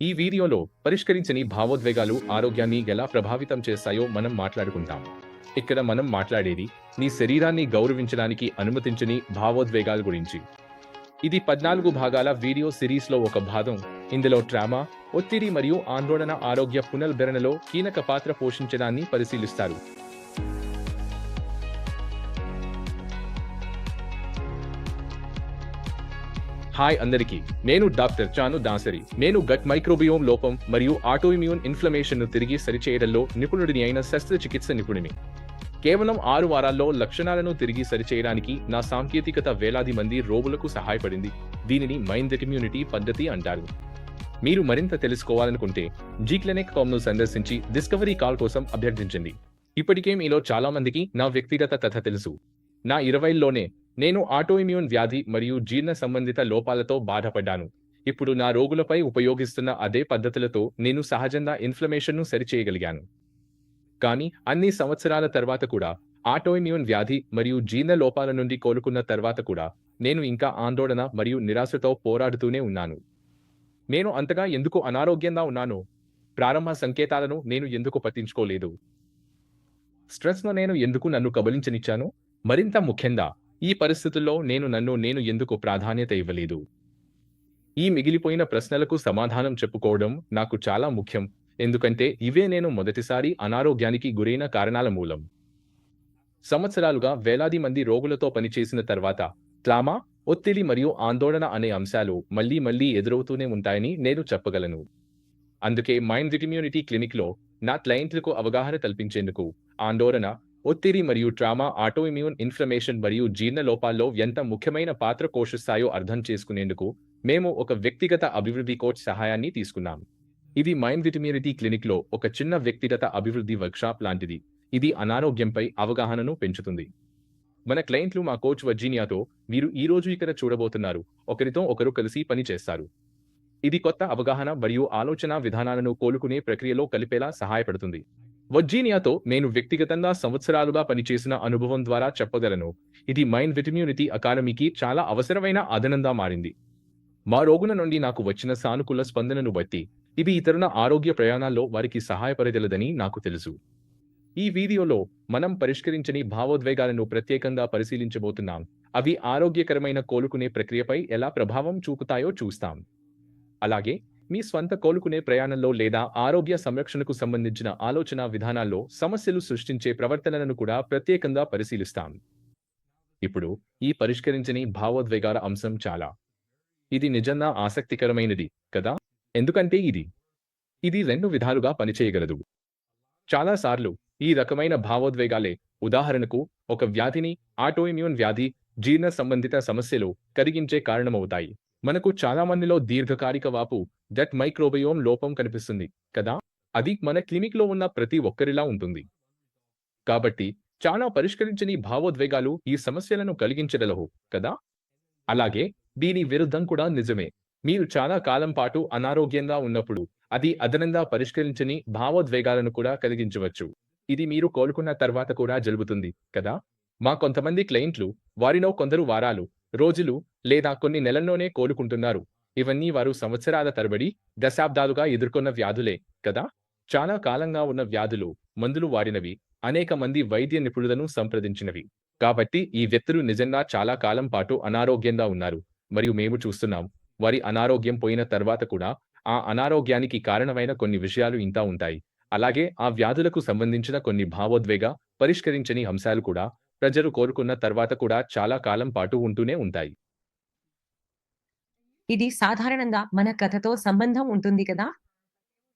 ఈ వీడియోలో పరిష్కరించని భావోద్వేగాలు ఆరోగ్యాన్ని ఎలా ప్రభావితం చేస్తాయో మనం మాట్లాడుకుంటాం ఇక్కడ మనం మాట్లాడేది నీ శరీరాన్ని గౌరవించడానికి అనుమతించని భావోద్వేగాల గురించి. ఇది పద్నాలుగు భాగాల వీడియో సిరీస్లో ఒక భాగం. ఇందులో ట్రామా ఒత్తిడి మరియు ఆందోళన ఆరోగ్య పునర్భరణలో కీలక పాత్ర పోషించడాన్ని పరిశీలిస్తారు. హాయ్ అందరికీ. నేను డాక్టర్ చాను దాసరి. నేను గట్ మైక్రోబియోమ్ లోపం మరియు ఆటోఇమ్యూన్ ఇన్ఫ్లమేషన్ను తిరిగి సరిచేయడంలో నిపుణుడిని అయిన శస్త్రచికిత్స నిపుణుని. కేవలం ఆరు వారాల్లో లక్షణాలను తిరిగి సరిచేయడానికి నా సాంకేతికత వేలాది మంది రోగులకు సహాయపడింది. దీనిని మైండ్ ఇమ్యూనిటీ పద్ధతి అంటారు. మీరు మరింత తెలుసుకోవాలనుకుంటే జీక్లెనిక్ కామ్ను సందర్శించి డిస్కవరీ కాల్ కోసం అభ్యర్థించండి. ఇప్పటికే మీలో చాలా మందికి నా వ్యక్తిగత కథ తెలుసు. నా ఇరవైల్లోనే నేను ఆటోఇమ్యూన్ వ్యాధి మరియు జీర్ణ సంబంధిత లోపాలతో బాధపడ్డాను. ఇప్పుడు నా రోగులపై ఉపయోగిస్తున్న అదే పద్ధతులతో నేను సహజంగా ఇన్ఫ్లమేషన్ను సరిచేయగలిగాను. కానీ అన్ని సంవత్సరాల తర్వాత కూడా ఆటోఇమ్యూన్ వ్యాధి మరియు జీర్ణ లోపాల నుండి కోలుకున్న తర్వాత కూడా నేను ఇంకా ఆందోళన మరియు నిరాశతో పోరాడుతూనే ఉన్నాను. నేను అంతగా ఎందుకు అనారోగ్యంగా ఉన్నానో ప్రారంభ సంకేతాలను నేను ఎందుకు పట్టించుకోలేదు? స్ట్రెస్ను నేను ఎందుకు నన్ను కబలించనిచ్చాను? మరింత ముఖ్యంగా ఈ పరిస్థితుల్లో నేను నన్ను నేను ఎందుకు ప్రాధాన్యత ఇవ్వలేదు? ఈ మిగిలిపోయిన ప్రశ్నలకు సమాధానం చెప్పుకోవడం నాకు చాలా ముఖ్యం. ఎందుకంటే ఇవే నేను మొదటిసారి అనారోగ్యానికి గురైన కారణాల మూలం. సంవత్సరాలుగా వేలాది మంది రోగులతో పనిచేసిన తర్వాత క్లామా ఒత్తిడి మరియు ఆందోళన అనే అంశాలు మళ్ళీ మళ్ళీ ఎదురవుతూనే ఉంటాయని నేను చెప్పగలను. అందుకే మైండ్ ఇమ్యూనిటీ క్లినిక్లో నా క్లయింట్లకు అవగాహన కల్పించేందుకు ఆందోళన ఒత్తిడి మరియు ట్రామా ఆటోఇమ్యూన్ ఇన్ఫ్లమేషన్ మరియు జీర్ణ లోపాల్లో ఎంత ముఖ్యమైన పాత్ర పోషిస్తాయో అర్థం చేసుకునేందుకు మేము ఒక వ్యక్తిగత అభివృద్ధి కోచ్ సహాయాన్ని తీసుకున్నాం ఇది మైండ్ ఇమ్యూనిటీ క్లినిక్లో ఒక చిన్న వ్యక్తిగత అభివృద్ధి వర్క్షాప్ లాంటిది. ఇది అనారోగ్యంపై అవగాహనను పెంచుతుంది. మన క్లయింట్లు మా కోచ్ వర్జీనియాతో మీరు ఈ రోజు ఇక్కడ చూడబోతున్నారు. ఒకరితో ఒకరు కలిసి పని చేస్తారు. ఇది కొత్త అవగాహన మరియు ఆలోచన విధానాలను కోలుకునే ప్రక్రియలో కలిపేలా సహాయపడుతుంది. వర్జీనియాతో నేను వ్యక్తిగతంగా సంవత్సరాలుగా పనిచేసిన అనుభవం ద్వారా చెప్పగలను. ఇది మైండ్ విటమ్యూనిటీ అకాడమీకి చాలా అవసరమైన అదనంగా మారింది. మా రోగుల నుండి నాకు వచ్చిన సానుకూల స్పందనను బట్టి ఇది ఇతరుల ఆరోగ్య ప్రయాణాల్లో వారికి సహాయపడగలదని నాకు తెలుసు. ఈ వీడియోలో మనం పరిష్కరించని భావోద్వేగాలను ప్రత్యేకంగా పరిశీలించబోతున్నాం. అవి ఆరోగ్యకరమైన కోలుకునే ప్రక్రియపై ఎలా ప్రభావం చూపుతాయో చూస్తాం. అలాగే మీ స్వంత కోలుకునే ప్రయాణంలో లేదా ఆరోగ్య సంరక్షణకు సంబంధించిన ఆలోచన విధానాల్లో సమస్యలు సృష్టించే ప్రవర్తనలను కూడా ప్రత్యేకంగా పరిశీలిస్తాం. ఇప్పుడు ఈ పరిష్కరించని భావోద్వేగాల అంశం చాలా. ఇది నిజంగా ఆసక్తికరమైనది కదా? ఎందుకంటే ఇది ఇది రెండు విధాలుగా పనిచేయగలదు. చాలాసార్లు ఈ రకమైన భావోద్వేగాలే ఉదాహరణకు ఒక వ్యాధిని ఆటోఇమ్యూన్ వ్యాధి జీర్ణ సంబంధిత సమస్యలు కరిగించే కారణమవుతాయి. మనకు చాలా మందిలో దీర్ఘకాలిక వాపు డట్ మైక్రోబయోమ్ లోపం కనిపిస్తుంది కదా? అది మన క్లినిక్లో ఉన్న ప్రతి ఒక్కరిలా ఉంటుంది. కాబట్టి చాలా పరిష్కరించని భావోద్వేగాలు ఈ సమస్యలను కలిగించగలవు కదా? అలాగే దీని విరుద్ధం కూడా నిజమే. మీరు చాలా కాలం పాటు అనారోగ్యంగా ఉన్నప్పుడు అది అదనంగా పరిష్కరించని భావోద్వేగాలను కూడా కలిగించవచ్చు. ఇది మీరు కోలుకున్న తర్వాత కూడా జరుగుతుంది కదా? మా కొంతమంది క్లయింట్లు వారిలో కొందరు వారాలు రోజులు లేదా కొన్ని నెలల్లోనే కోలుకుంటున్నారు. ఇవన్నీ వారు సంవత్సరాల తరబడి దశాబ్దాలుగా ఎదుర్కొన్న వ్యాధులే కదా? చాలా కాలంగా ఉన్న వ్యాధులు మందులు వాడినవి అనేక మంది వైద్య నిపుణులను సంప్రదించినవి. కాబట్టి ఈ వ్యక్తులు నిజంగా చాలా కాలం పాటు అనారోగ్యంగా ఉన్నారు. మరియు మేము చూస్తున్నాం వారి అనారోగ్యం పోయిన తర్వాత కూడా ఆ అనారోగ్యానికి కారణమైన కొన్ని విషయాలు ఇంకా ఉంటాయి. అలాగే ఆ వ్యాధులకు సంబంధించిన కొన్ని భావోద్వేగ పరిష్కరించని అంశాలు కూడా ప్రజలు కోరుకున్న తర్వాత కూడా చాలా కాలం పాటు ఉంటూనే ఉంటాయి. ఇది సాధారణంగా మన కథతో సంబంధం ఉంటుంది కదా?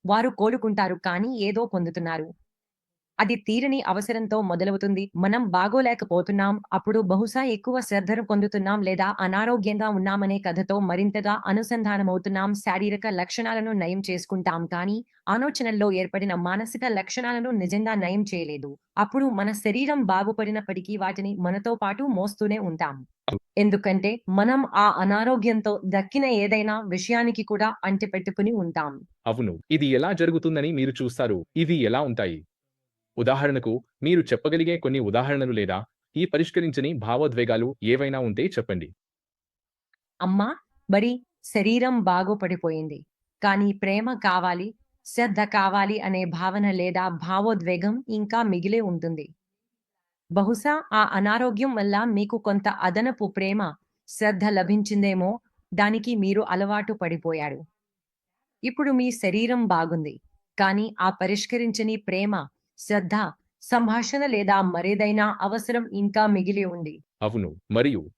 వారు కోలుకుంటారు కానీ ఏదో పొందుతున్నారు. అది తీరని అవసరంతో మొదలవుతుంది. మనం బాగోలేకపోతున్నాం అప్పుడు బహుశా ఎక్కువ శ్రద్ధను పొందుతున్నాం లేదా అనారోగ్యంగా ఉన్నామనే కథతో మరింతగా అనుసంధానమవుతున్నాం శారీరక లక్షణాలను నయం చేసుకుంటాం. కానీ ఆలోచనల్లో ఏర్పడిన మానసిక లక్షణాలను నిజంగా నయం చేయలేదు. అప్పుడు మన శరీరం బాగుపడినప్పటికీ వాటిని మనతో పాటు మోస్తూనే ఉంటాం. ఎందుకంటే మనం ఆ అనారోగ్యంతో దక్కిన ఏదైనా విషయానికి కూడా అంటిపెట్టుకుని ఉంటాం. అవును. ఇది ఎలా జరుగుతుందని మీరు చూస్తారు. ఇవి ఎలా ఉంటాయి? ఉదాహరణకు మీరు చెప్పగలిగే కొన్ని ఉదాహరణలు లేదా ఈ పరిష్కరించని భావోద్వేగాలు ఏవైనా ఉంటే చెప్పండి. అమ్మా మరి శరీరం బాగుపడిపోయింది. కానీ ప్రేమ కావాలి శ్రద్ధ కావాలి అనే భావన లేదా భావోద్వేగం ఇంకా మిగిలే ఉంటుంది. బహుశా ఆ అనారోగ్యం వల్ల మీకు కొంత అదనపు ప్రేమ శ్రద్ధ లభించిందేమో దానికి మీరు అలవాటు పడిపోయారు. ఇప్పుడు మీ శరీరం బాగుంది. కానీ ఆ పరిష్కరించని ప్రేమ శ్రద్ధ సంభాషణ లేదా మరేదైనా అవసరం ఇంకా మిగిలి ఉంది. అవును. మరియు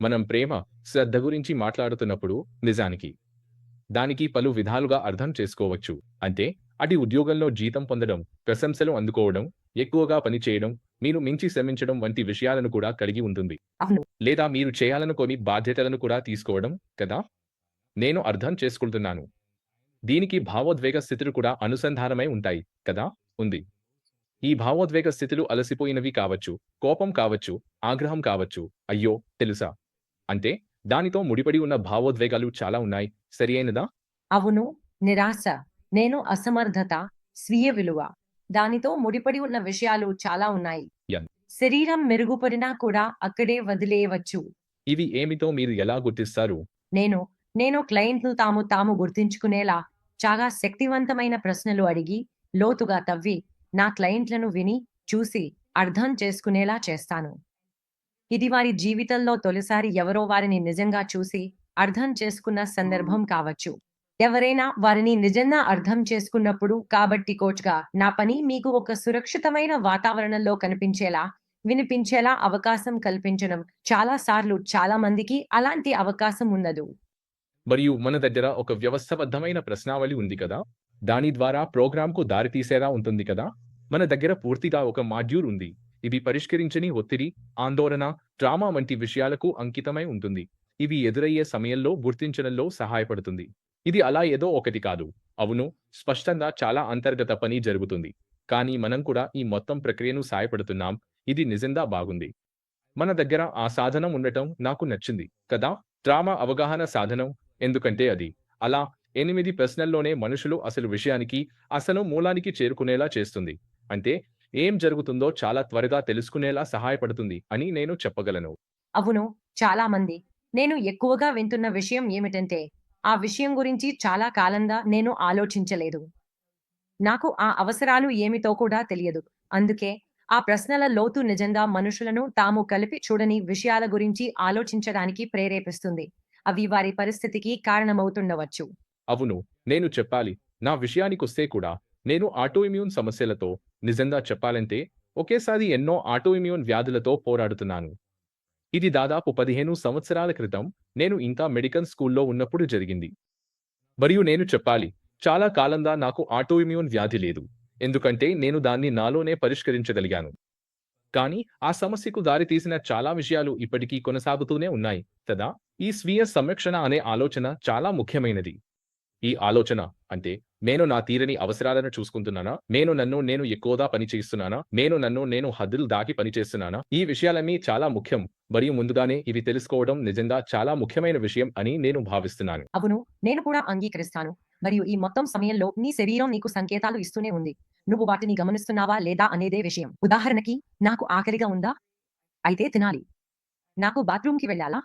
మనం ప్రేమ శ్రద్ధ గురించి మాట్లాడుతున్నప్పుడు నిజానికి దానికి పలు విధాలుగా అర్థం చేసుకోవచ్చు. అంటే అటు ఉద్యోగంలో జీతం పొందడం ప్రశంసలు అందుకోవడం ఎక్కువగా పనిచేయడం మీరు మించి శ్రమించడం వంటి విషయాలను కూడా కలిగి ఉంటుంది. అవును. లేదా మీరు చేయాలనుకోని బాధ్యతలను కూడా తీసుకోవడం కదా? నేను అర్థం చేసుకుంటున్నాను. దీనికి భావోద్వేగ స్థితులు కూడా అనుసంధానమై ఉంటాయి కదా? ఉంది. ఈ భావోద్వేగ స్థితులు అలసిపోయినవి కావచ్చు కోపం కావచ్చు ఆగ్రహం కావచ్చు. అయ్యో తెలుసా? అంటే దానితో ముడిపడి ఉన్న భావోద్వేగాలు చాలా ఉన్నాయి. సరి అయినదా అవును. నిరాశ నేను అసమర్థత స్వీయ విలువ దానితో ముడిపడి ఉన్న విషయాలు చాలా ఉన్నాయి. శరీరం మెరుగుపడినా కూడా అక్కడే వదిలేయవచ్చు. ఇవి ఏమిటో మీరు ఎలా గుర్తిస్తారు? నేను నేను క్లయింట్లు తాము తాము గుర్తించుకునేలా చాలా శక్తివంతమైన ప్రశ్నలు అడిగి లోతుగా తవ్వి నా క్లయింట్లను విని చూసి అర్థం చేసుకునేలా చేస్తాను. ఇది వారి జీవితంలో తొలిసారి ఎవరో వారిని నిజంగా చూసి అర్థం చేసుకున్న సందర్భం కావచ్చు. ఎవరైనా వారిని నిజంగా అర్థం చేసుకున్నప్పుడు కాబట్టి కోచ్గా నా పని మీకు ఒక సురక్షితమైన వాతావరణంలో కనిపించేలా వినిపించేలా అవకాశం కల్పించడం చాలా సార్లు చాలా మందికి అలాంటి అవకాశం ఉండదు. మరియు మన దగ్గర ఒక వ్యవస్థబద్ధమైన ప్రశ్నావళి ఉంది కదా? దాని ద్వారా ప్రోగ్రాంకు దారితీసేలా ఉంటుంది కదా? మన దగ్గర పూర్తిగా ఒక మాడ్యూల్ ఉంది. ఇవి పరిష్కరించని ఒత్తిడి ఆందోళన డ్రామా వంటి విషయాలకు అంకితమై ఉంటుంది. ఇవి ఎదురయ్యే సమయంలో గుర్తించడంలో సహాయపడుతుంది. ఇది అలా ఏదో ఒకటి కాదు. అవును స్పష్టంగా చాలా అంతర్గత పని జరుగుతుంది. కానీ మనం కూడా ఈ మొత్తం ప్రక్రియను సాయపడుతున్నాం. ఇది నిజంగా బాగుంది. మన దగ్గర ఆ సాధనం ఉండటం నాకు నచ్చింది కదా? డ్రామా అవగాహన సాధనం? ఎందుకంటే అది. అలా ఎనిమిది ప్రశ్నల్లోనే మనుషులు అసలు విషయానికి అసలు మూలానికి చేరుకునేలా చేస్తుంది. అంటే ఏం జరుగుతుందో చాలా త్వరగా తెలుసుకునేలా సహాయపడుతుంది అని నేను చెప్పగలను. అవును చాలా మంది. నేను ఎక్కువగా వింటున్న విషయం ఏమిటంటే ఆ విషయం గురించి చాలా కాలంగా నేను ఆలోచించలేదు. నాకు ఆ అవసరాలు ఏమిటో కూడా తెలియదు. అందుకే ఆ ప్రశ్నల లోతు నిజంగా మనుషులను తాము కలిపి చూడని విషయాల గురించి ఆలోచించడానికి ప్రేరేపిస్తుంది. అవి వారి పరిస్థితికి కారణమవుతుండవచ్చు. అవును నేను చెప్పాలి. నా విషయానికొస్తే కూడా నేను ఆటోఇమ్యూన్ సమస్యలతో నిజంగా చెప్పాలంటే ఒకేసారి ఎన్నో ఆటోఇమ్యూన్ వ్యాధులతో పోరాడుతున్నాను. ఇది దాదాపు పదిహేను సంవత్సరాల క్రితం నేను ఇంకా మెడికల్ స్కూల్లో ఉన్నప్పుడు జరిగింది. మరియు నేను చెప్పాలి చాలా కాలంగా నాకు ఆటోఇమ్యూన్ వ్యాధి లేదు ఎందుకంటే నేను దాన్ని నాలోనే పరిష్కరించగలిగాను. కానీ ఆ సమస్యకు దారితీసిన చాలా విషయాలు ఇప్పటికీ కొనసాగుతూనే ఉన్నాయి కదా? ఈ స్వీయ సంరక్షణ అనే ఆలోచన చాలా ముఖ్యమైనది. ఈ ఆలోచన అంటే నేను నా తీరని అవసరాలను చూసుకుంటున్నానా? నేను నన్ను నేను ఎక్కువగా పనిచేస్తున్నానా నేను నన్ను నేను హద్దులు దాకి పనిచేస్తున్నానా ఈ విషయాలన్నీ చాలా ముఖ్యం. మరియు ముందుగానే ఇవి తెలుసుకోవడం నిజంగా చాలా ముఖ్యమైన విషయం అని నేను భావిస్తున్నాను. అవును నేను కూడా అంగీకరిస్తాను. మరియు ఈ మొత్తం సమయంలో నీ శరీరం నీకు సంకేతాలు ఇస్తూనే ఉంది. నువ్వు వాటిని గమనిస్తున్నావా లేదా అనేదే విషయం. ఉదాహరణకి నాకు ఆకలిగా ఉందా? అయితే తినాలి. నాకు బాత్రూంకి వెళ్ళాలా?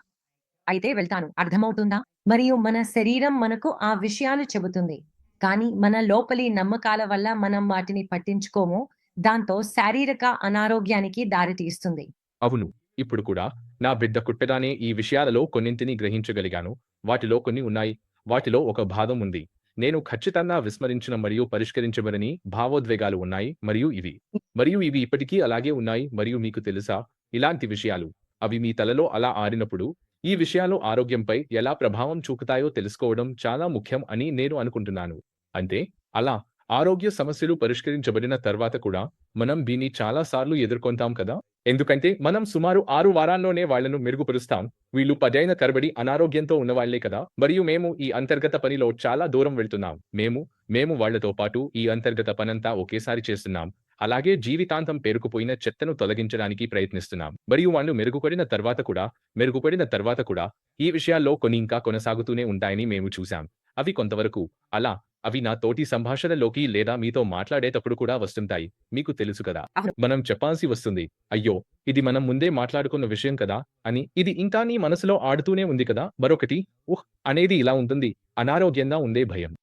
అయితే వెళ్తాను. అర్థమవుతుందా? మరియు మన శరీరం మనకు ఆ విషయాలు చెబుతుంది. కానీ మన లోపలి నమ్మకాల వల్ల మనం వాటిని పట్టించుకోము. దాంతో శారీరక అనారోగ్యానికి దారితీస్తుంది అవును. ఇప్పుడు కూడా నా బిడ్డ కుట్టగానే ఈ విషయాలలో కొన్నింటిని గ్రహించగలిగాను. వాటిలో కొన్ని ఉన్నాయి. వాటిలో ఒక భాగం ఉంది. నేను ఖచ్చితంగా విస్మరించిన మరియు పరిష్కరించబడని భావోద్వేగాలు ఉన్నాయి మరియు ఇవి. మరియు ఇవి ఇప్పటికీ అలాగే ఉన్నాయి మరియు మీకు తెలుసా? ఇలాంటి విషయాలు. అవి మీ తలలో అలా ఆరినప్పుడు ఈ విషయాలు ఆరోగ్యంపై ఎలా ప్రభావం చూపుతాయో తెలుసుకోవడం చాలా ముఖ్యం అని నేను అనుకుంటున్నాను. అంతే అలా ఆరోగ్య సమస్యలు పరిష్కరించబడిన తర్వాత కూడా మనం దీన్ని చాలాసార్లు ఎదుర్కొంటాం కదా. ఎందుకంటే మనం సుమారు ఆరు వారాల్లోనే వాళ్ళను మెరుగుపరుస్తాం. వీళ్ళు పదైన కరబడి అనారోగ్యంతో ఉన్నవాళ్ళే కదా. మరియు మేము ఈ అంతర్గత పనిలో చాలా దూరం వెళ్తున్నాం. మేము మేము వాళ్ళతో పాటు ఈ అంతర్గత పనంతా ఒకేసారి చేస్తున్నాం. అలాగే జీవితాంతం పేరుకుపోయిన చెత్తను తొలగించడానికి ప్రయత్నిస్తున్నాం. మరియు వాళ్ళు మెరుగుపడిన తర్వాత కూడా మెరుగుపడిన తర్వాత కూడా ఈ విషయాల్లో కొన్ని ఇంకా కొనసాగుతూనే ఉంటాయని మేము చూశాం. అవి కొంతవరకు అలా అవి నా తోటి సంభాషణలోకి లేదా మీతో మాట్లాడేటప్పుడు కూడా వస్తుంటాయి. మీకు తెలుసు కదా. మనం చెప్పాల్సి వస్తుంది. అయ్యో! ఇది మనం ముందే మాట్లాడుకున్న విషయం కదా! అని ఇది ఇంకా నీ మనసులో ఆడుతూనే ఉంది కదా! మరొకటి ఉహ్ అనేది ఇలా ఉంటుంది. అనారోగ్యంగా ఉండే భయం.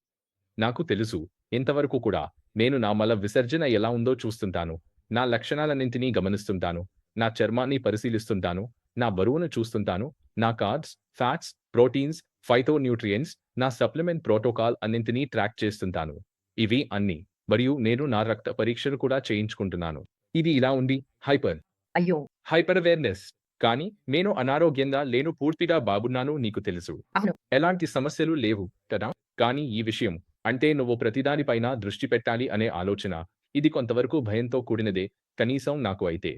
నాకు తెలుసు. ఇంతవరకు కూడా నేను నా మల విసర్జన ఎలా ఉందో చూస్తుంటాను. నా లక్షణాలన్నింటినీ గమనిస్తుంటాను. నా చర్మాన్ని పరిశీలిస్తుంటాను. నా బరువును చూస్తుంటాను. నా carbs fats proteins phyto nutrients నా సప్లిమెంట్ ప్రోటోకాల్ అన్నింటినీ ట్రాక్ చేస్తుంటాను. ఇవి అన్ని మరియు నేను నా రక్త పరీక్షలు కూడా చేయించుకుంటున్నాను. ఇది ఇలా ఉంది. హైపర్ అయ్యో. హైపర్ అవేర్నెస్ కానీ నేను అనారోగ్యంగా లేను పూర్తిగా బాగున్నాను నీకు తెలుసు. అవును. ఎలాంటి సమస్యలు లేవు కదా? కానీ ఈ విషయం అంటే నువ్వు ప్రతిదానిపైన దృష్టి పెట్టాలి అనే ఆలోచన ఇది కొంతవరకు భయంతో కూడినదే కనీసం నాకు అయితే.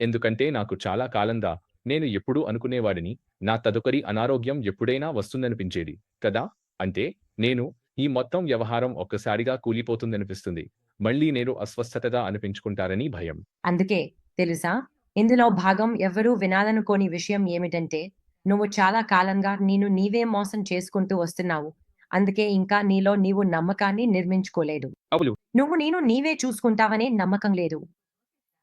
ఎందుకంటే నాకు చాలా కాలంగా నేను ఎప్పుడూ అనుకునేవాడిని నా తదుపరి అనారోగ్యం ఎప్పుడైనా వస్తుందనిపించేది కదా? అంటే నేను ఈ మొత్తం వ్యవహారం ఒక్కసారిగా కూలిపోతుందనిపిస్తుంది. మళ్ళీ నేను అస్వస్థతగా అనిపించుకుంటారని భయం. అందుకే తెలుసా? ఇందులో భాగం ఎవరూ వినాలనుకోని విషయం ఏమిటంటే నువ్వు చాలా కాలంగా నేను నీవే మోసం చేసుకుంటూ వస్తున్నావు. అందుకే ఇంకా నీలో నీవు నమ్మకాన్ని నిర్మించుకోలేదు. అవును. నువ్వు నేను నీవే చూసుకుంటావనే నమ్మకం లేదు.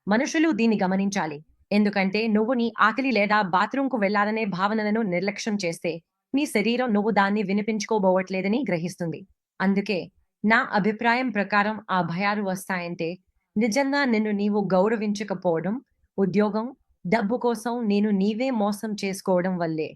మనుషులు దీన్ని గమనించాలి. ఎందుకంటే నువ్వు నీ ఆకలి లేదా బాత్రూంకు వెళ్ళాలనే భావనలను నిర్లక్ష్యం చేస్తే నీ శరీరం నువ్వు దాన్ని వినిపించుకోబోవట్లేదని గ్రహిస్తుంది. అందుకే నా అభిప్రాయం ప్రకారం ఆ భయాలు వస్తాయంటే నిజంగా నిన్ను నీవు గౌరవించకపోవడం ఉద్యోగం డబ్బు కోసం నేను నీవే మోసం చేసుకోవడం వల్లే.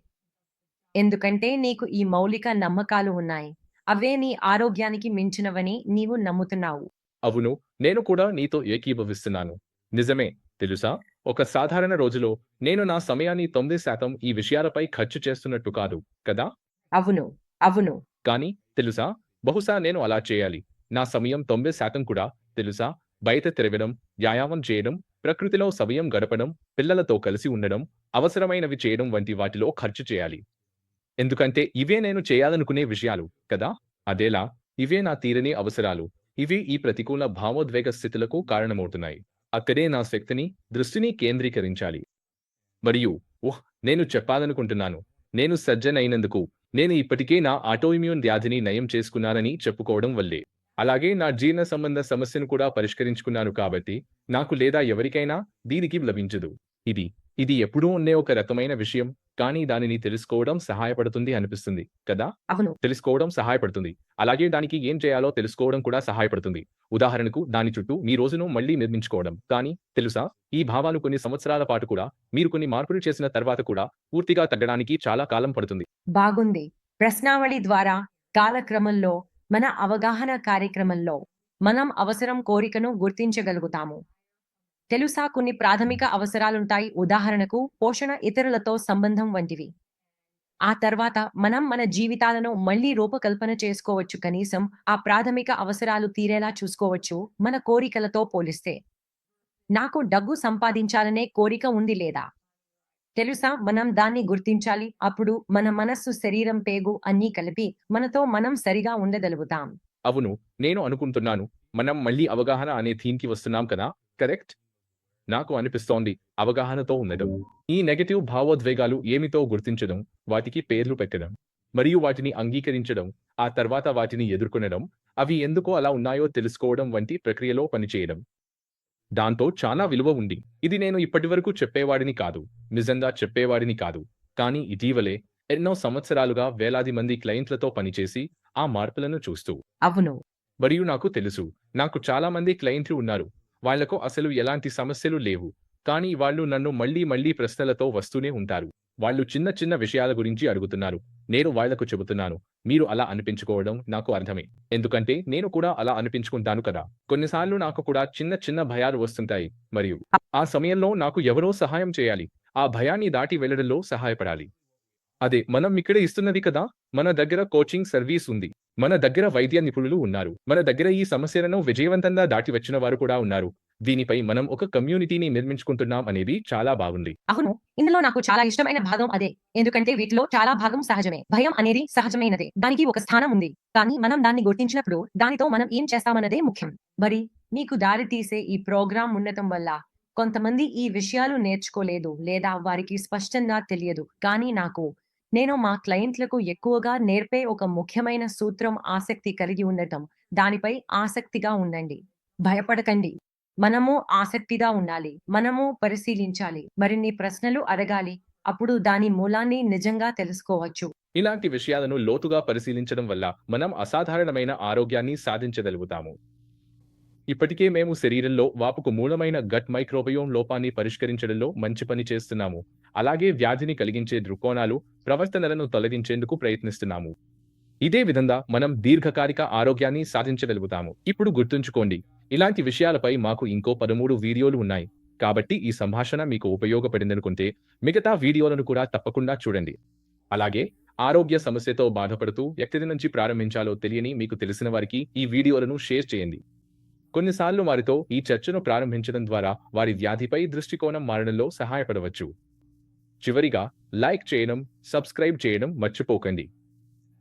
ఎందుకంటే నీకు ఈ మౌలిక నమ్మకాలు ఉన్నాయి. అవే నీ ఆరోగ్యానికి మించినవని నీవు నమ్ముతున్నావు. అవును నేను కూడా నీతో ఏకీభవిస్తున్నాను. నిజమే తెలుసా? ఒక సాధారణ రోజులో నేను నా సమయాన్ని తొమ్మిది శాతం ఈ విషయాలపై ఖర్చు చేస్తున్నట్టు కాదు కదా? అవును అవును. కానీ తెలుసా? బహుశా నేను అలా చేయాలి. నా సమయం తొంభై శాతం కూడా తెలుసా? బయట తిరగడం వ్యాయామం చేయడం ప్రకృతిలో సమయం గడపడం పిల్లలతో కలిసి ఉండడం అవసరమైనవి చేయడం వంటి వాటిలో ఖర్చు చేయాలి. ఎందుకంటే ఇవే నేను చేయాలనుకునే విషయాలు కదా? అదేలా ఇవే నా తీరని అవసరాలు. ఇవి ఈ ప్రతికూల భావోద్వేగ స్థితులకు కారణమవుతున్నాయి. అక్కడే నా శక్తిని దృష్టిని కేంద్రీకరించాలి. మరియు ఓహ్ నేను చెప్పాలనుకుంటున్నాను. నేను సజ్జన్ అయినందుకు నేను ఇప్పటికే నా ఆటోఇమ్యూన్ వ్యాధిని నయం చేసుకున్నానని చెప్పుకోవడం వల్లే. అలాగే నా జీర్ణ సంబంధ సమస్యను కూడా పరిష్కరించుకున్నాను కాబట్టి నాకు లేదా ఎవరికైనా దీనికి లభించదు. ఇది ఇది ఎప్పుడూ ఉండే ఒక రకమైన విషయం కానీ దానిని తెలుసుకోవడం సహాయపడుతుంది అనిపిస్తుంది కదా? అవును. తెలుసుకోవడం సహాయపడుతుంది. అలాగే దానికి ఏం చేయాలో తెలుసుకోవడం కూడా సహాయపడుతుంది. ఉదాహరణకు దాని చుట్టూ మీ రోజును మళ్ళీ నిర్మించుకోవడం. కానీ తెలుసా? ఈ భావాలు కొన్ని సంవత్సరాల పాటు కూడా మీరు కొన్ని మార్పులు చేసిన తర్వాత కూడా పూర్తిగా తగ్గడానికి చాలా కాలం పడుతుంది. బాగుంది. ప్రశ్నావళి ద్వారా కాలక్రమంలో మన అవగాహన కార్యక్రమంలో మనం అవసరం కోరికను గుర్తించగలుగుతాము. తెలుసా కొన్ని ప్రాథమిక అవసరాలుంటాయి. ఉదాహరణకు పోషణ ఇతరులతో సంబంధం వంటివి. ఆ తర్వాత మనం మన జీవితాలను మళ్ళీ రూపకల్పన చేసుకోవచ్చు. కనీసం ఆ ప్రాథమిక అవసరాలు తీరేలా చూసుకోవచ్చు. మన కోరికలతో పోలిస్తే. నాకు డబ్బు సంపాదించాలనే కోరిక ఉంది లేదా? తెలుసా మనం దాన్ని గుర్తించాలి. అప్పుడు మన మనస్సు శరీరం పేగు అన్నీ కలిపి మనతో మనం సరిగా ఉండగలుగుతాం. అవును నేను అనుకుంటున్నాను. మనం మళ్ళీ అవగాహన అనే థీమ్కి వస్తున్నాం కదా? కరెక్ట్? నాకు అనిపిస్తోంది అవగాహనతో ఉండడం. ఈ నెగటివ్ భావోద్వేగాలు ఏమితో గుర్తించడం వాటికి పేర్లు పెట్టడం మరియు వాటిని అంగీకరించడం ఆ తర్వాత వాటిని ఎదుర్కొనడం అవి ఎందుకో అలా ఉన్నాయో తెలుసుకోవడం వంటి ప్రక్రియలో పనిచేయడం. దాంతో చాలా విలువ ఉంది. ఇది నేను ఇప్పటివరకు చెప్పేవాడిని కాదు. నిజంగా చెప్పేవాడిని కాదు. కానీ ఇటీవలే ఎన్నో సంవత్సరాలుగా వేలాది మంది క్లయింట్లతో పనిచేసి ఆ మార్పులను చూస్తూ. అవును. మరియు నాకు తెలుసు. నాకు చాలా మంది క్లయింట్లు ఉన్నారు. వాళ్ళకు అసలు ఎలాంటి సమస్యలు లేవు. కానీ వాళ్ళు నన్ను మళ్ళీ మళ్ళీ ప్రశ్నలతో వస్తూనే ఉంటారు. వాళ్ళు చిన్న చిన్న విషయాల గురించి అడుగుతున్నారు. నేను వాళ్ళకు చెబుతున్నాను. మీరు అలా అనిపించుకోవడం నాకు అర్థమే. ఎందుకంటే నేను కూడా అలా అనిపించుకుంటాను కదా. కొన్నిసార్లు నాకు కూడా చిన్న చిన్న భయాలు వస్తుంటాయి. మరియు ఆ సమయంలో నాకు ఎవరో సహాయం చేయాలి. ఆ భయాన్ని దాటి వెళ్ళడంలో సహాయపడాలి. అదే మనం ఇక్కడ ఇస్తున్నది కదా? మన దగ్గర కోచింగ్ సర్వీస్ ఉంది. మన దగ్గర వైద్య నిపుణులు ఉన్నారు. మన దగ్గర ఈ సమస్యలను విజయవంతంగా దాటి వచ్చిన వారు కూడా ఉన్నారు. దీనిపై మనం ఒక కమ్యూనిటీని నిర్మించుకుంటున్నాం అనేది చాలా బాగుంది. అవును. ఇందులో నాకు చాలా ఇష్టమైన భాగం అదే. ఎందుకంటే వీటిలో చాలా భాగం సహజమే. భయం అనేది సహజమైనదే. దానికి ఒక స్థానం ఉంది. కానీ మనం దాన్ని గుర్తించినప్పుడు దానితో మనం ఏం చేస్తామన్నదే ముఖ్యం. మరి మీకు దారి తీసే ఈ ప్రోగ్రాం ఉండటం వల్ల కొంతమంది ఈ విషయాలు నేర్చుకోలేదు లేదా వారికి స్పష్టంగా తెలియదు. కానీ నాకు నేను మా క్లయింట్లకు ఎక్కువగా నేర్పే ఒక ముఖ్యమైన సూత్రం ఆసక్తి కలిగి ఉండటం. దానిపై ఆసక్తిగా ఉండండి. భయపడకండి. మనము ఆసక్తిగా ఉండాలి. మనము పరిశీలించాలి. మరిన్ని ప్రశ్నలు అడగాలి. అప్పుడు దాని మూలాన్ని నిజంగా తెలుసుకోవచ్చు. ఇలాంటి విషయాలను లోతుగా పరిశీలించడం వల్ల మనం అసాధారణమైన ఆరోగ్యాన్ని సాధించగలుగుతాము. ఇప్పటికే మేము శరీరంలో వాపుకు మూలమైన గట్ మైక్రోబయోమ్ లోపాన్ని పరిష్కరించడంలో మంచి పని చేస్తున్నాము. అలాగే వ్యాధిని కలిగించే దృక్కోణాలు ప్రవర్తనలను తొలగించేందుకు ప్రయత్నిస్తున్నాము. ఇదే విధంగా మనం దీర్ఘకాలిక ఆరోగ్యాన్ని సాధించగలుగుతాము. ఇప్పుడు గుర్తుంచుకోండి ఇలాంటి విషయాలపై మాకు ఇంకో పదమూడు వీడియోలు ఉన్నాయి. కాబట్టి ఈ సంభాషణ మీకు ఉపయోగపడిందనుకుంటే మిగతా వీడియోలను కూడా తప్పకుండా చూడండి. అలాగే ఆరోగ్య సమస్యతో బాధపడుతూ ఎక్కడి నుంచి ప్రారంభించాలో తెలియని మీకు తెలిసిన వారికి ఈ వీడియోలను షేర్ చేయండి. కొన్నిసార్లు వారితో ఈ చర్చను ప్రారంభించడం ద్వారా వారి వ్యాధిపై దృష్టికోణం మారడంలో సహాయపడవచ్చు. చివరిగా లైక్ చేయడం సబ్స్క్రైబ్ చేయడం మర్చిపోకండి.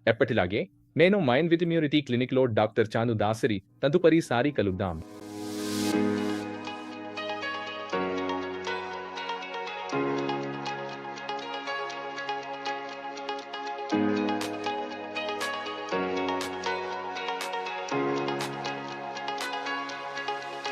ఎప్పటిలాగే నేను మైండ్ విత్ ఇమ్యూనిటీ క్లినిక్లో డాక్టర్ చాను దాసరి తదుపరిసారి కలుద్దాం.